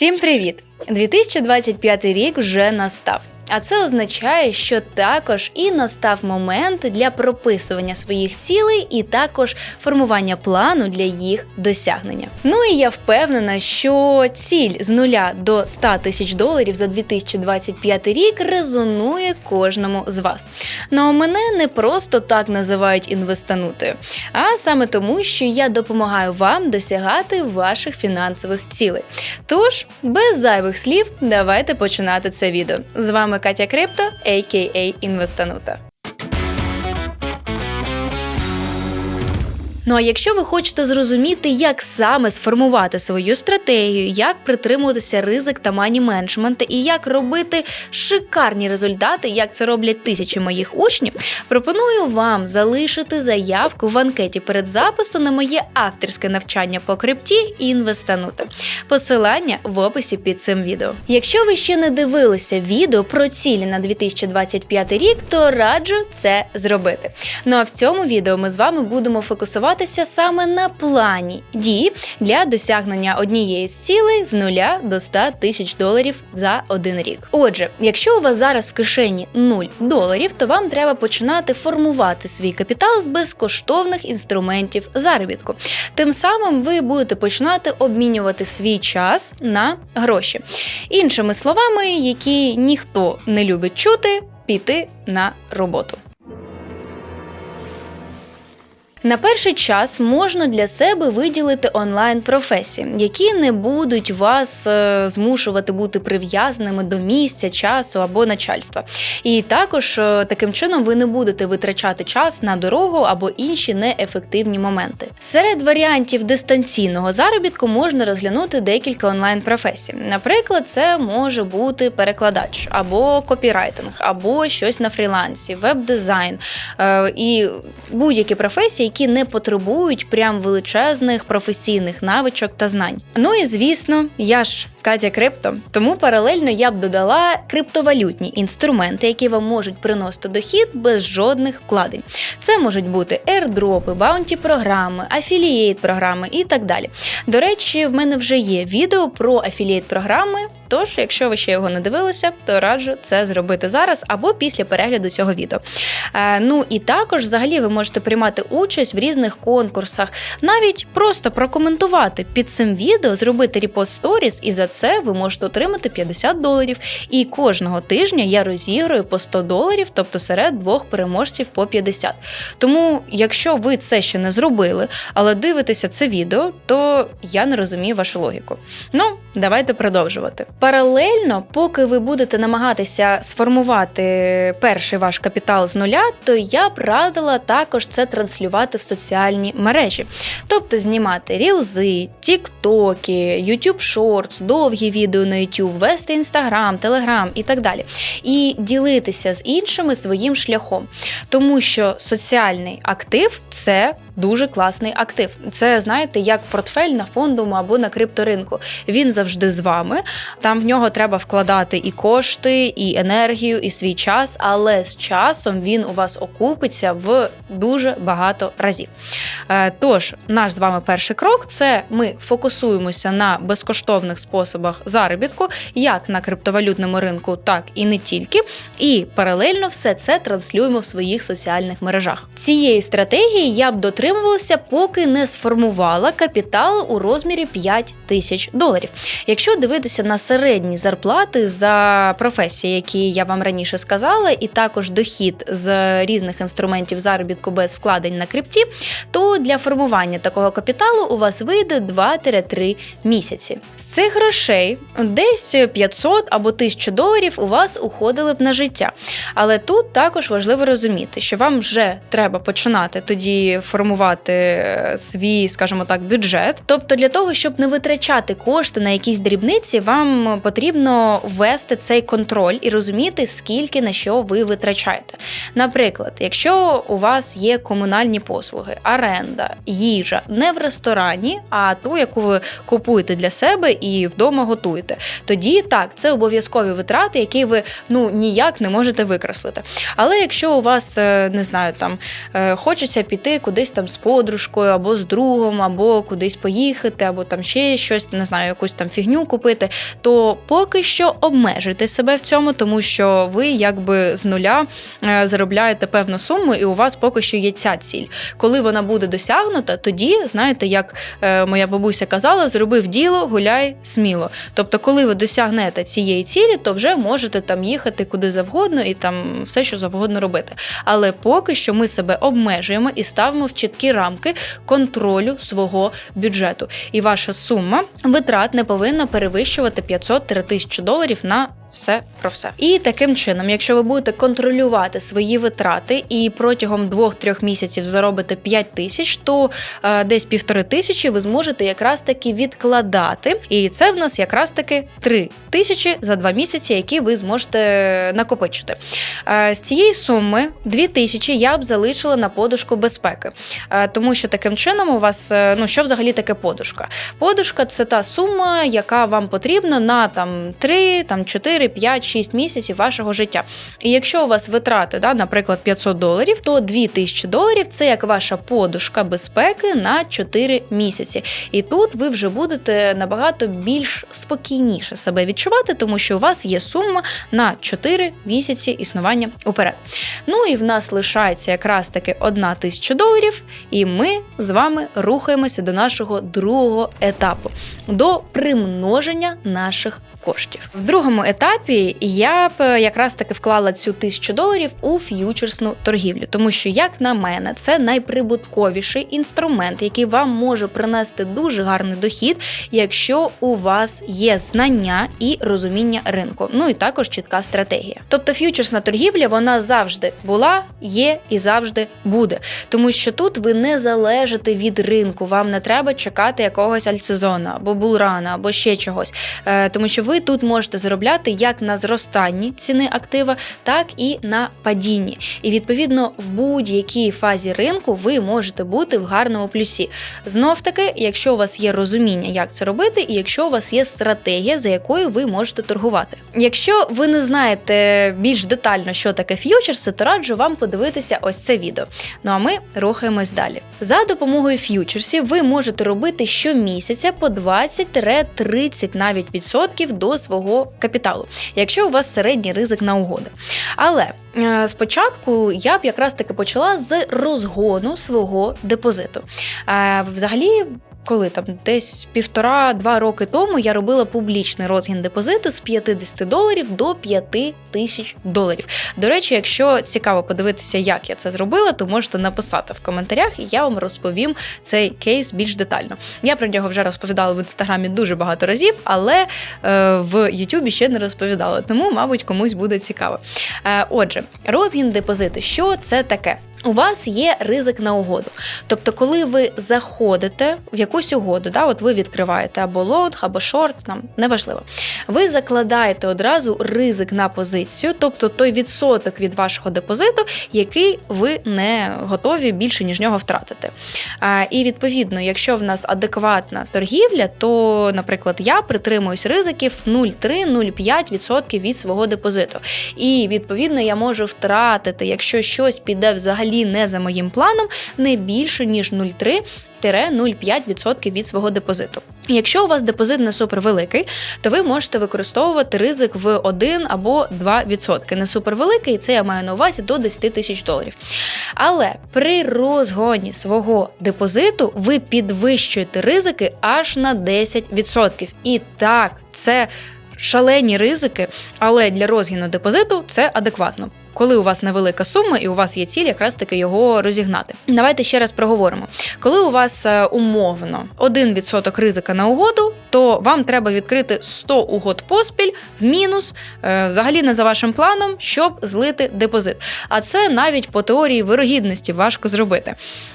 Всім привіт! 2025 рік вже настав. А це означає, що також і настав момент для прописування своїх цілей, і також формування плану для їх досягнення. Ну і я впевнена, що ціль з нуля до 100 тисяч доларів за 2025 рік резонує кожному з вас. Ну а мене не просто так називають інвестанутою, а саме тому, що я допомагаю вам досягати ваших фінансових цілей. Тож, без зайвих слів, давайте починати це відео. З вами Катя Крипто, а.к.а. Інвестанута. Ну а якщо ви хочете зрозуміти, як саме сформувати свою стратегію, як притримуватися ризик та мані менеджменту і як робити шикарні результати, як це роблять тисячі моїх учнів, пропоную вам залишити заявку в анкеті перед записом на моє авторське навчання по крипті і інвестанути. Посилання в описі під цим відео. Якщо ви ще не дивилися відео про цілі на 2025 рік, то раджу це зробити. Ну а в цьому відео ми з вами будемо фокусуватися саме на плані дій для досягнення однієї з цілей з нуля до 100 тисяч доларів за один рік. Отже, якщо у вас зараз в кишені 0 доларів, то вам треба починати формувати свій капітал з безкоштовних інструментів заробітку. Тим самим ви будете починати обмінювати свій час на гроші. Іншими словами, які ніхто не любить чути, піти на роботу. На перший час можна для себе виділити онлайн професії, які не будуть вас е, змушувати бути прив'язаними до місця, часу або начальства. І також е, таким чином ви не будете витрачати час на дорогу або інші неефективні моменти. Серед варіантів дистанційного заробітку можна розглянути декілька онлайн професій. Наприклад, це може бути перекладач або копірайтинг, або щось на фрілансі, веб-дизайн е, і будь-які професії які не потребують прям величезних професійних навичок та знань. Ну і звісно, я ж Катя Крипто, тому паралельно я б додала криптовалютні інструменти, які вам можуть приносити дохід без жодних вкладень. Це можуть бути airdropи, баунті програми, афілієт програми і так далі. До речі, в мене вже є відео про афілієт програми. Тож, якщо ви ще його не дивилися, то раджу це зробити зараз або після перегляду цього відео. Е, ну і також, взагалі, ви можете приймати участь в різних конкурсах, навіть просто прокоментувати під цим відео, зробити репост сторіс, і за це ви можете отримати 50 доларів. І кожного тижня я розіграю по 100 доларів, тобто серед двох переможців по 50. Тому, якщо ви це ще не зробили, але дивитеся це відео, то я не розумію вашу логіку. Ну, давайте продовжувати. Паралельно, поки ви будете намагатися сформувати перший ваш капітал з нуля, то я б радила також це транслювати в соціальні мережі, тобто знімати рілзи, тіктоки, YouTube Shorts, довгі відео на YouTube, вести інстаграм, телеграм і так далі. І ділитися з іншими своїм шляхом, тому що соціальний актив це дуже класний актив. Це знаєте, як портфель на фондовому або на крипторинку. Він завжди з вами. Там в нього треба вкладати і кошти, і енергію, і свій час, але з часом він у вас окупиться в дуже багато разів. Е, тож, наш з вами перший крок це ми фокусуємося на безкоштовних способах заробітку, як на криптовалютному ринку, так і не тільки. І паралельно все це транслюємо в своїх соціальних мережах. Цієї стратегії я б дотримувалася, поки не сформувала капітал у розмірі 5 тисяч доларів. Якщо дивитися на середні зарплати за професії, які я вам раніше сказала, і також дохід з різних інструментів заробітку без вкладень на крипті, то для формування такого капіталу у вас вийде 2-3 місяці. З цих грошей десь 500 або 1000 доларів у вас уходили б на життя. Але тут також важливо розуміти, що вам вже треба починати тоді формувати е, свій, скажімо так, бюджет. Тобто, для того, щоб не витрачати кошти на якісь дрібниці, вам потрібно ввести цей контроль і розуміти, скільки на що ви витрачаєте. Наприклад, якщо у вас є комунальні послуги, оренда, їжа не в ресторані, а ту, яку ви купуєте для себе і вдома вдома готуєте. Тоді так, це обов'язкові витрати, які ви ну ніяк не можете викреслити. Але якщо у вас е, не знаю, там е, хочеться піти кудись там з подружкою, або з другом, або кудись поїхати, або там ще щось, не знаю, якусь там фігню купити, то поки що обмежуйте себе в цьому, тому що ви якби з нуля е, заробляєте певну суму, і у вас поки що є ця ціль. Коли вона буде досягнута, тоді знаєте, як е, моя бабуся казала, зробив діло, гуляй сміло. Тобто, коли ви досягнете цієї цілі, то вже можете там їхати куди завгодно і там все, що завгодно робити. Але поки що ми себе обмежуємо і ставимо в чіткі рамки контролю свого бюджету. І ваша сума витрат не повинна перевищувати 500-3000 доларів на все про все. І таким чином, якщо ви будете контролювати свої витрати і протягом 2-3 місяців заробите 5 тисяч, то е, десь півтори тисячі ви зможете якраз таки відкладати. І це в нас якраз таки 3 тисячі за 2 місяці, які ви зможете накопичити. Е, з цієї суми 2 тисячі я б залишила на подушку безпеки, е, тому що таким чином у вас е, ну що взагалі таке подушка? Подушка це та сума, яка вам потрібна на там 3, там 4, 5, 6 місяців вашого життя. І якщо у вас витрати, да, наприклад, 500 доларів, то 2000 доларів це як ваша подушка безпеки на 4 місяці. І тут ви вже будете набагато більш спокійніше себе відчувати, тому що у вас є сума на 4 місяці існування уперед. Ну і в нас лишається якраз таки 1 тисяча доларів, і ми з вами рухаємося до нашого другого етапу до примноження наших коштів. В другому етапі я б е, якраз таки вклала цю тисячу доларів у ф'ючерсну торгівлю, тому що, як на мене, це найприбутковіший інструмент, який вам може принести дуже гарний дохід, якщо у вас є знання і розуміння ринку. Ну і також чітка стратегія. Тобто ф'ючерсна торгівля вона завжди була, є і завжди буде, тому що тут ви не залежите від ринку, вам не треба чекати якогось альтсезону або булрана, або ще чогось, Е, тому що ви тут можете заробляти як на зростанні ціни актива, так і на падінні. І відповідно в будь-якій фазі ринку ви можете бути в гарному плюсі. Знов таки, якщо у вас є розуміння, як це робити, і якщо у вас є стратегія, за якою ви можете торгувати. Якщо ви не знаєте більш детально, що таке ф'ючерси, то раджу вам подивитися ось це відео. Ну а ми рухаємось далі. За допомогою ф'ючерсів ви можете робити щомісяця по 20-30 навіть відсотків до свого капіталу, якщо у вас середній ризик на угоди. Але е, спочатку я б якраз таки почала з розгону свого депозиту. Е, Взагалі. Коли там десь півтора-два роки тому я робила публічний розгін депозиту з 50 доларів до 5 тисяч доларів. До речі, якщо цікаво подивитися, як я це зробила, то можете написати в коментарях, і я вам розповім цей кейс більш детально. Я про нього вже розповідала в інстаграмі дуже багато разів, але е, в Ютубі ще не розповідала, тому, мабуть, комусь буде цікаво. Е, отже, розгін депозиту, що це таке? У вас є ризик на угоду. Тобто, коли ви заходите в якусь угоду, да, от ви відкриваєте або лонг, або шорт, нам неважливо. Ви закладаєте одразу ризик на позицію, тобто той відсоток від вашого депозиту, який ви не готові більше ніж нього втратити. І відповідно, якщо в нас адекватна торгівля, то, наприклад, я притримуюсь ризиків 0,3-0,5% від свого депозиту. І відповідно я можу втратити, якщо щось піде взагалі не за моїм планом, не більше ніж 0,3 0,5% від свого депозиту. Якщо у вас депозит не супервеликий, то ви можете використовувати ризик в 1 або 2%. Не супервеликий, це я маю на увазі до 10 тисяч доларів. Але при розгоні свого депозиту ви підвищуєте ризики аж на 10%. І так, це шалені ризики, але для розгіну депозиту це адекватно. Коли у вас невелика сума і у вас є ціль, якраз таки його розігнати. Давайте ще раз проговоримо. Коли у вас е, умовно 1% ризика на угоду, то вам треба відкрити 100 угод поспіль в мінус, е, взагалі не за вашим планом, щоб злити депозит. А це навіть по теорії вирогідності важко зробити.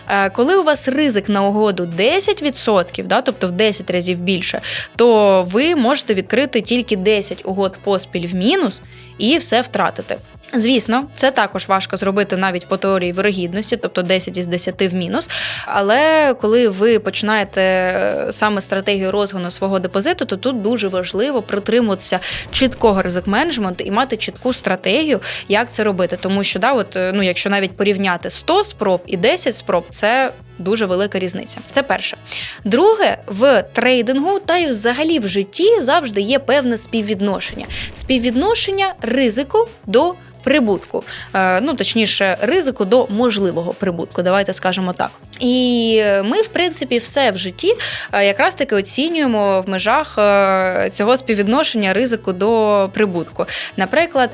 Е, коли у вас ризик на угоду 10%, да, тобто в 10 разів більше, то ви можете відкрити тільки 10 угод поспіль в мінус і все втратити. Звісно, це також важко зробити навіть по теорії вирогідності, тобто 10 із 10 в мінус. Але коли ви починаєте е, саме стратегію розгону свого депозиту, то тут дуже важливо притримуватися чіткого ризик менеджменту і мати чітку стратегію, як це робити. Тому що да, от е, ну, якщо навіть порівняти 100 спроб і 10 спроб, це дуже велика різниця. Це перше. Друге, в трейдингу та й взагалі в житті завжди є певне співвідношення. Співвідношення ризику до прибутку, Е, ну точніше, ризику до можливого прибутку. Давайте скажемо так. І ми, в принципі, все в житті е, якраз таки оцінюємо в межах е, цього співвідношення ризику до прибутку. Наприклад,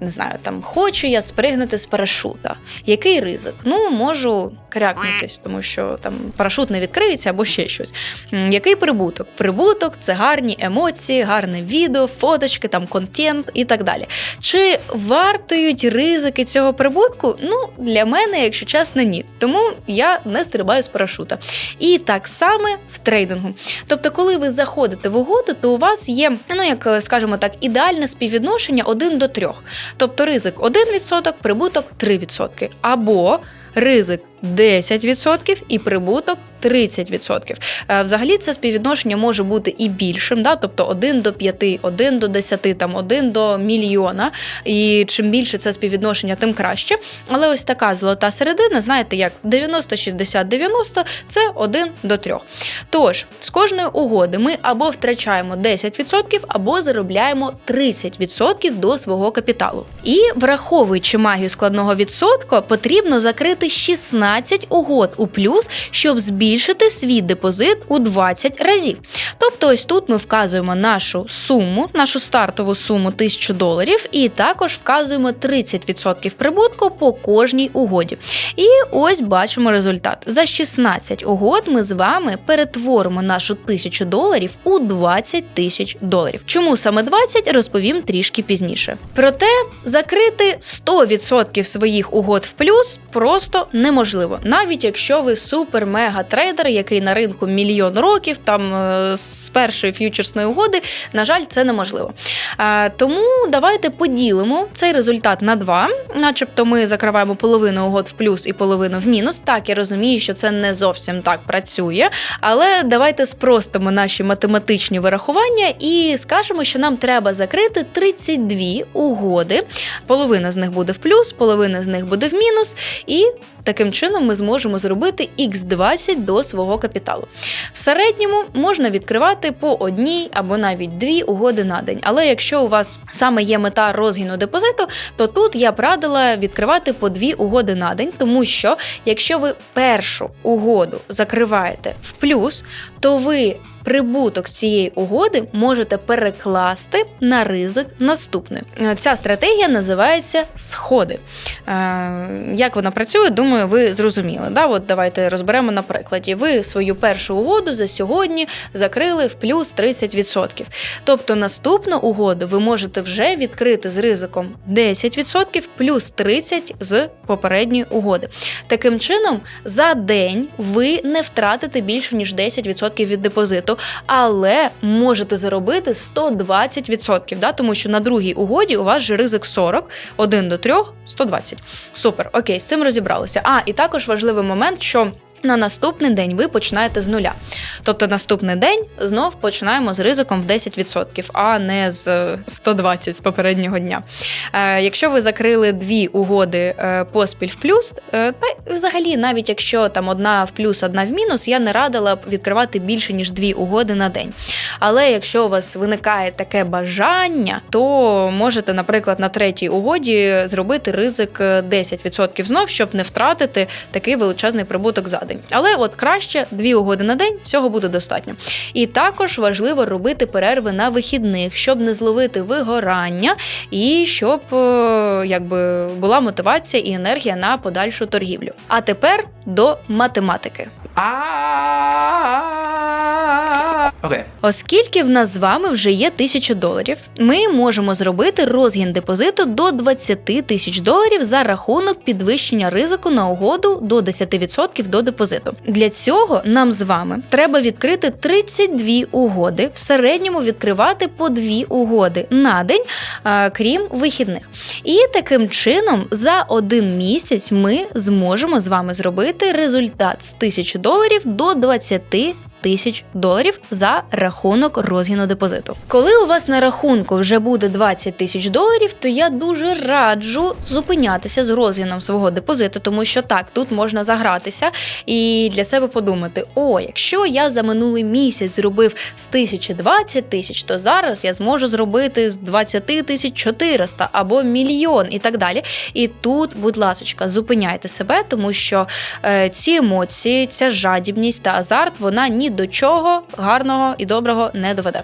не знаю, там хочу я спригнути з парашута. Який ризик? Ну, можу крякнутись, тому що там парашут не відкриється або ще щось. Який прибуток? Прибуток це гарні емоції, гарне відео, фоточки, там контент і так далі. Чи вартують ризики цього прибутку? Ну, для мене, якщо чесно, ні. Тому я не стрибаю з парашута. І так само в трейдингу. Тобто, коли ви заходите в угоду, то у вас є, ну як е, скажімо так, ідеальне співвідношення 1 до 3. Тобто ризик 1%, прибуток 3%. Або ризик 10% і прибуток 30%. Е, Взагалі це співвідношення може бути і більшим, да? тобто 1 до 5, 1 до 10, там 1 до мільйона. І чим більше це співвідношення, тим краще. Але ось така золота середина, знаєте, як 90-60-90 це 1 до 3. Тож, з кожної угоди ми або втрачаємо 10%, або заробляємо 30% до свого капіталу. І враховуючи магію складного відсотку, потрібно закрити 16 угод у плюс, щоб збільшити свій депозит у 20 разів. Тобто, ось тут ми вказуємо нашу суму, нашу стартову суму 1000 доларів, і також вказуємо 30% прибутку по кожній угоді. І ось бачимо результат. За 16 угод ми з вами перетворимо нашу 1000 доларів у 20 тисяч доларів. Чому саме 20, розповім трішки пізніше. Проте закрити 100% своїх угод в плюс просто неможливо, навіть якщо ви супер-мега трейдер, який на ринку мільйон років, там е, з першої ф'ючерсної угоди, на жаль, це неможливо. Е, Тому давайте поділимо цей результат на два, начебто ми закриваємо половину угод в плюс і половину в мінус. Так, я розумію, що це не зовсім так працює, але давайте спростимо наші математичні вирахування і скажемо, що нам треба закрити 32 угоди. Половина з них буде в плюс, половина з них буде в мінус, і таким чином ми зможемо зробити x20 до свого капіталу. В середньому можна відкривати по одній або навіть дві угоди на день. Але якщо у вас саме є мета розгіну депозиту, то тут я б радила відкривати по дві угоди на день, тому що якщо ви першу угоду закриваєте в плюс, то ви прибуток з цієї угоди можете перекласти на ризик наступний. Е, Ця стратегія називається сходи. Е, Як вона працює, думаю, ви зрозуміли. От давайте розберемо на прикладі. Ви свою першу угоду за сьогодні закрили в плюс 30%. Тобто наступну угоду ви можете вже відкрити з ризиком 10% плюс 30% з попередньої угоди. Таким чином, за день ви не втратите більше ніж 10% від депозиту, але можете заробити 120%, да? тому що на другій угоді у вас же ризик 40, 1 до 3, 120. Супер, окей, з цим розібралися. А, і також важливий момент, що. На наступний день ви починаєте з нуля. Тобто наступний день знов починаємо з ризиком в 10%, а не з е, 120 з попереднього дня. Е, якщо ви закрили дві угоди е, поспіль в плюс, е, та взагалі, навіть якщо там одна в плюс, одна в мінус, я не радила б відкривати більше ніж дві угоди на день. Але якщо у вас виникає таке бажання, то можете, наприклад, на третій угоді зробити ризик е, 10% знов, щоб не втратити такий величезний прибуток за день. Але от краще дві угоди на день цього буде достатньо. І також важливо робити перерви на вихідних, щоб не зловити вигорання і щоб е, якби була мотивація і енергія на подальшу торгівлю. А тепер до математики. Окей. Оскільки в нас з вами вже є тисяча доларів, ми можемо зробити розгін депозиту до 20 тисяч доларів за рахунок підвищення ризику на угоду до 10% до депозиту. Для цього нам з вами треба відкрити 32 угоди, в середньому відкривати по 2 угоди на день, крім вихідних. І таким чином за один місяць ми зможемо з вами зробити результат з 1000 доларів до 20 тисяч доларів за рахунок розгіну депозиту. Коли у вас на рахунку вже буде 20 тисяч доларів, то я дуже раджу зупинятися з розгіном свого депозиту, тому що так, тут можна загратися і для себе подумати: о, якщо я за минулий місяць зробив з тисячі 20 тисяч, то зараз я зможу зробити з 20 тисяч 400 або мільйон і так далі. І тут, будь ласка, зупиняйте себе, тому що е, ці емоції, ця жадібність та азарт, вона ні до чого гарного і доброго не доведе.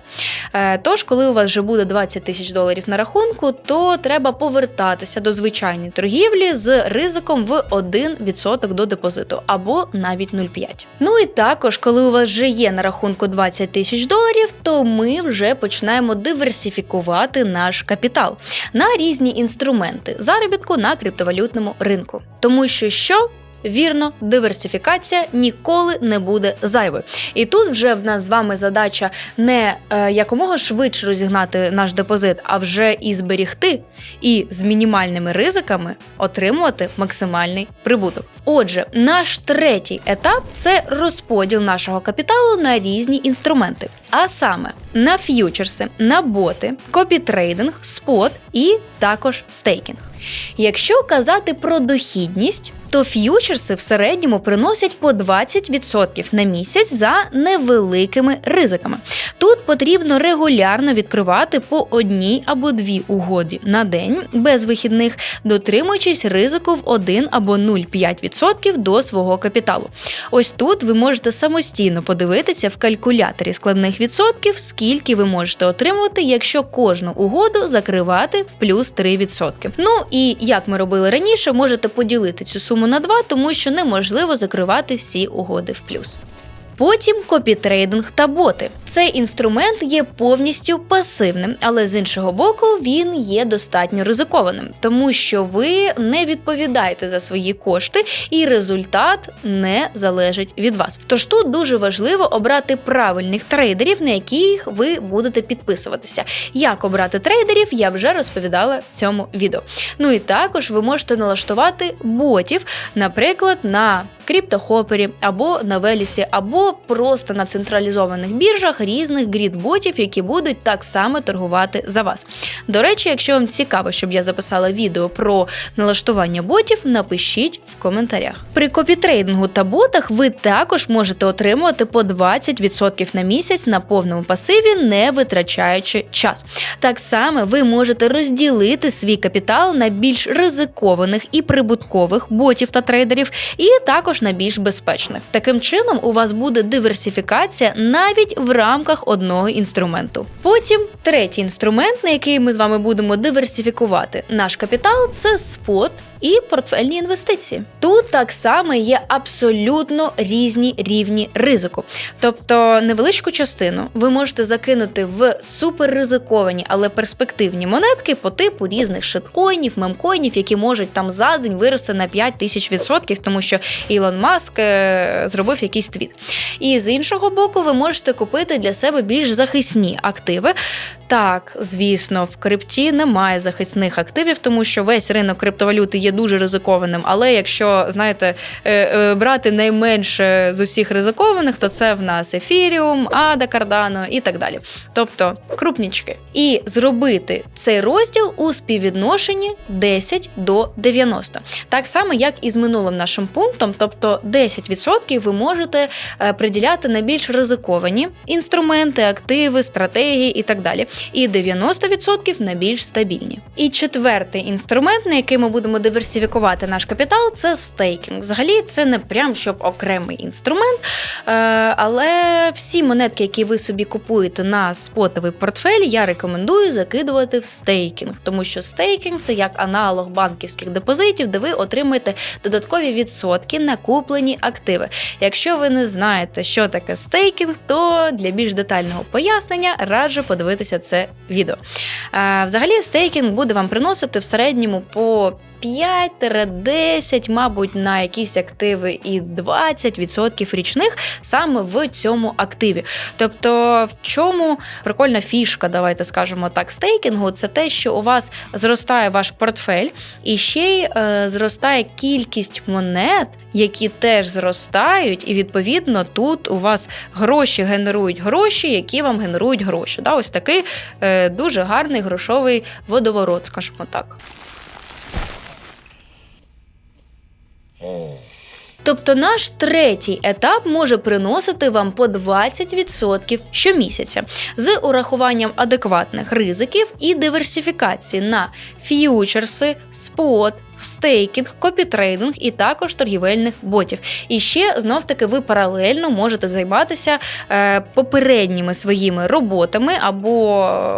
Е, Тож, коли у вас вже буде 20 тисяч доларів на рахунку, то треба повертатися до звичайної торгівлі з ризиком в 1% до депозиту або навіть 0,5. Ну і також, коли у вас вже є на рахунку 20 тисяч доларів, то ми вже починаємо диверсифікувати наш капітал на різні інструменти заробітку на криптовалютному ринку. Тому що що? Вірно, диверсифікація ніколи не буде зайвою. І тут вже в нас з вами задача не е, якомога швидше розігнати наш депозит, а вже і зберігти, і з мінімальними ризиками отримувати максимальний прибуток. Отже, наш третій етап це розподіл нашого капіталу на різні інструменти, а саме на ф'ючерси, на боти, копітрейдинг, спот і також стейкінг. Якщо казати про дохідність, то ф'ючерси в середньому приносять по 20% на місяць за невеликими ризиками. Тут потрібно регулярно відкривати по одній або дві угоді на день без вихідних, дотримуючись ризику в 1 або 0,5% до свого капіталу. Ось тут ви можете самостійно подивитися в калькуляторі складних відсотків, скільки ви можете отримувати, якщо кожну угоду закривати в плюс 3%. Ну і як ми робили раніше, можете поділити цю суму на 2, тому що неможливо закривати всі угоди в плюс. Потім копітрейдинг та боти. Цей інструмент є повністю пасивним, але з іншого боку він є достатньо ризикованим, тому що ви не відповідаєте за свої кошти, і результат не залежить від вас. Тож тут дуже важливо обрати правильних трейдерів, на яких ви будете підписуватися. Як обрати трейдерів, я вже розповідала в цьому відео. Ну і також ви можете налаштувати ботів, наприклад, на кріптохопері або на Велісі, або просто на централізованих біржах різних грід-ботів, які будуть так само торгувати за вас. До речі, якщо вам цікаво, щоб я записала відео про налаштування ботів, напишіть в коментарях. При копітрейдингу та ботах ви також можете отримувати по 20% на місяць на повному пасиві, не витрачаючи час. Так само ви можете розділити свій капітал на більш ризикованих і прибуткових ботів та трейдерів, і також на більш безпечних. Таким чином, у вас буде диверсифікація навіть в рамках одного інструменту. Потім третій інструмент, на який ми з вами будемо диверсифікувати наш капітал, це спот і портфельні інвестиції. Тут так само є абсолютно різні рівні ризику. Тобто невеличку частину ви можете закинути в суперризиковані, але перспективні монетки по типу різних шиткоїнів, мемкоїнів, які можуть там за день вирости на 5 тисяч відсотків, тому що Ілон Маск е, зробив якийсь твіт. І з іншого боку, ви можете купити для себе більш захисні активи. Так, звісно, в крипті немає захисних активів, тому що весь ринок криптовалюти є дуже ризикованим. Але якщо знаєте, е, е, брати найменше з усіх ризикованих, то це в нас ефіріум, ада, кардано і так далі. Тобто крупнічки. І зробити цей розділ у співвідношенні 10 до 90. Так само, як і з минулим нашим пунктом, тобто 10% ви можете е, приділяти на більш ризиковані інструменти, активи, стратегії і так далі. І 90% на більш стабільні. І четвертий інструмент, на який ми будемо диверсифікувати наш капітал, це стейкінг. Взагалі, це не прям щоб окремий інструмент, е, але всі монетки, які ви собі купуєте на спотовий портфель, я рекомендую закидувати в стейкінг, тому що стейкінг це як аналог банківських депозитів, де ви отримуєте додаткові відсотки на куплені активи. Якщо ви не знаєте, що таке стейкінг, то для більш детального пояснення раджу подивитися це відео. Е, Взагалі, стейкінг буде вам приносити в середньому по 5-10, мабуть, на якісь активи і 20% річних саме в цьому активі. Тобто, в чому прикольна фішка, давайте скажемо так, стейкінгу, це те, що у вас зростає ваш портфель, і ще й е, зростає кількість монет, які теж зростають, і відповідно тут у вас гроші генерують гроші, які вам генерують гроші. Да? Ось такий е, дуже гарний грошовий водоворот, скажімо так. Тобто наш третій етап може приносити вам по 20% щомісяця з урахуванням адекватних ризиків і диверсифікації на ф'ючерси, спот, стейкінг, копітрейдинг і також торгівельних ботів. І ще знов таки ви паралельно можете займатися е, попередніми своїми роботами або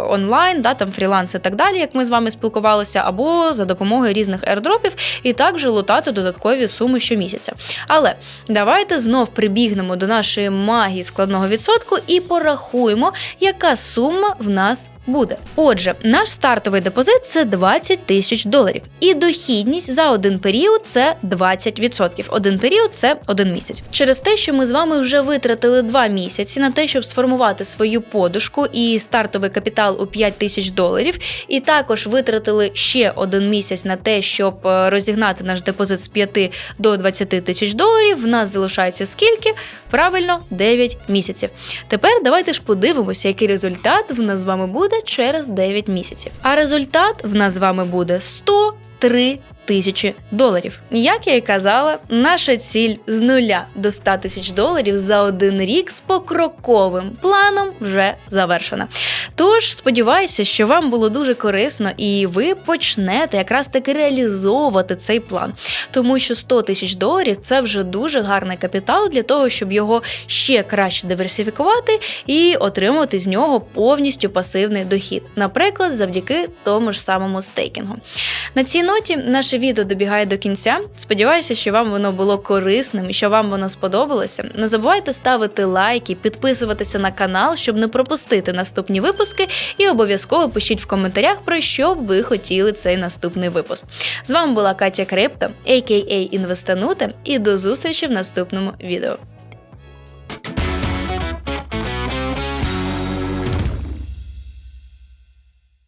онлайн, да, там фріланс і так далі, як ми з вами спілкувалися, або за допомогою різних аірдропів, і також лутати додаткові суми щомісяця. Але давайте знов прибігнемо до нашої магії складного відсотку і порахуємо, яка сума в нас буде. Отже, наш стартовий депозит це 20 тисяч доларів, і дохідність за один період це 20%. Один період це один місяць. Через те, що ми з вами вже витратили два місяці на те, щоб сформувати свою подушку і стартовий капітал у 5 тисяч доларів, і також витратили ще один місяць на те, щоб е, розігнати наш депозит з 5 до 20 тисяч доларів. В нас залишається скільки? Правильно, 9 місяців. Тепер давайте ж подивимося, який результат в нас з вами буде через 9 місяців. А результат в нас з вами буде 103 тисячі доларів. Як я і казала, наша ціль з нуля до 100 тисяч доларів за один рік з покроковим планом вже завершена. Тож сподіваюся, що вам було дуже корисно і ви почнете якраз таки реалізовувати цей план, тому що 100 тисяч доларів це вже дуже гарний капітал для того, щоб його ще краще диверсифікувати і отримати з нього повністю пасивний дохід, наприклад, завдяки тому ж самому стейкінгу. На цій ноті наше відео добігає до кінця. Сподіваюся, що вам воно було корисним і що вам воно сподобалося. Не забувайте ставити лайки, підписуватися на канал, щоб не пропустити наступні випуски, і обов'язково пишіть в коментарях, про що б ви хотіли цей наступний випуск. З вами була Катя Крепта, а.к.а. Інвестанута, і до зустрічі в наступному відео.